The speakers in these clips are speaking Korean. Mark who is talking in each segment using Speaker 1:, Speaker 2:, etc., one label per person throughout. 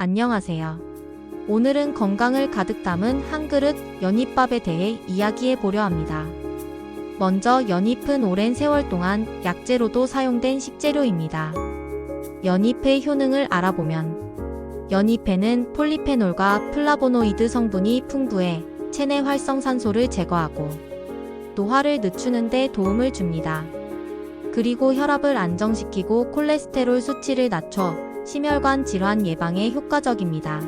Speaker 1: 안녕하세요. 오늘은 건강을 가득 담은 한 그릇 연잎밥에 대해 이야기해 보려 합니다. 먼저 연잎은 오랜 세월 동안 약재로도 사용된 식재료입니다. 연잎의 효능을 알아보면 연잎에는 폴리페놀과 플라보노이드 성분이 풍부해 체내 활성산소를 제거하고 노화를 늦추는 데 도움을 줍니다. 그리고 혈압을 안정시키고 콜레스테롤 수치를 낮춰 심혈관 질환 예방에 효과적입니다.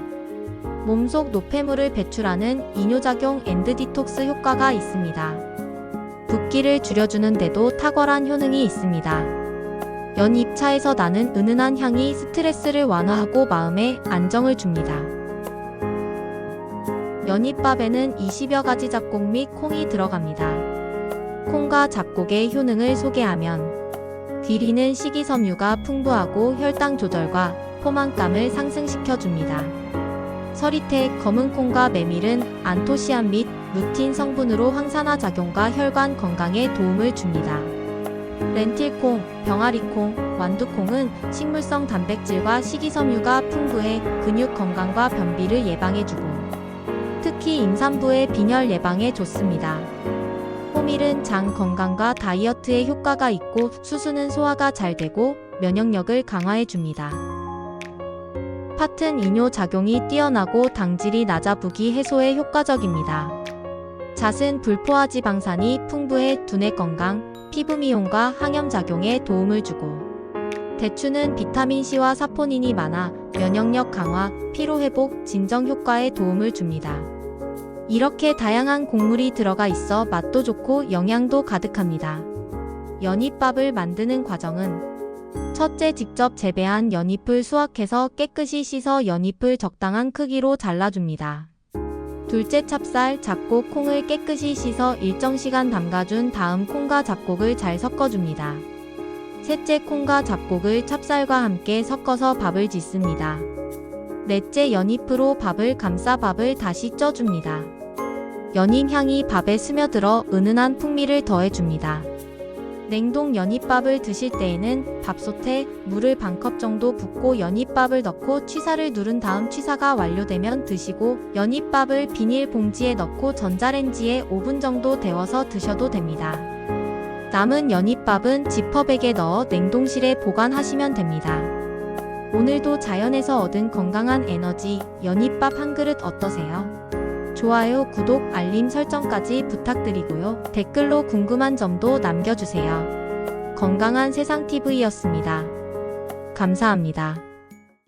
Speaker 1: 몸속 노폐물을 배출하는 이뇨작용 앤드 디톡스 효과가 있습니다. 붓기를 줄여주는 데도 탁월한 효능이 있습니다. 연잎차에서 나는 은은한 향이 스트레스를 완화하고 마음에 안정을 줍니다. 연잎밥에는 20여 가지 잡곡 및 콩이 들어갑니다. 콩과 잡곡의 효능을 소개하면 귀리는 식이섬유가 풍부하고 혈당 조절과 포만감을 상승시켜 줍니다. 서리태, 검은콩과 메밀은 안토시안 및 루틴 성분으로 항산화 작용과 혈관 건강에 도움을 줍니다. 렌틸콩, 병아리콩, 완두콩은 식물성 단백질과 식이섬유가 풍부해 근육 건강과 변비를 예방해주고 특히 임산부의 빈혈 예방에 좋습니다. 호밀은 장 건강과 다이어트에 효과가 있고 수수는 소화가 잘 되고 면역력을 강화해 줍니다. 팥은 이뇨 작용이 뛰어나고 당질이 낮아 부기 해소에 효과적입니다. 잣은 불포화 지방산이 풍부해 두뇌 건강, 피부 미용과 항염 작용에 도움을 주고 대추는 비타민C와 사포닌이 많아 면역력 강화, 피로 회복, 진정 효과에 도움을 줍니다. 이렇게 다양한 곡물이 들어가 있어 맛도 좋고 영양도 가득합니다. 연잎밥을 만드는 과정은 첫째 직접 재배한 연잎을 수확해서 깨끗이 씻어 연잎을 적당한 크기로 잘라줍니다. 둘째 찹쌀, 잡곡, 콩을 깨끗이 씻어 일정 시간 담가준 다음 콩과 잡곡을 잘 섞어줍니다. 셋째 콩과 잡곡을 찹쌀과 함께 섞어서 밥을 짓습니다. 넷째 연잎으로 밥을 감싸 밥을 다시 쪄줍니다. 연잎 향이 밥에 스며들어 은은한 풍미를 더해줍니다. 냉동 연잎밥을 드실 때에는 밥솥에 물을 반컵 정도 붓고 연잎밥을 넣고 취사를 누른 다음 취사가 완료되면 드시고 연잎밥을 비닐 봉지에 넣고 전자레인지에 5분 정도 데워서 드셔도 됩니다. 남은 연잎밥은 지퍼백에 넣어 냉동실에 보관하시면 됩니다. 오늘도 자연에서 얻은 건강한 에너지 연잎밥 한 그릇 어떠세요? 좋아요, 구독, 알림 설정까지 부탁드리고요. 댓글로 궁금한 점도 남겨주세요. 건강한 세상 TV였습니다. 감사합니다.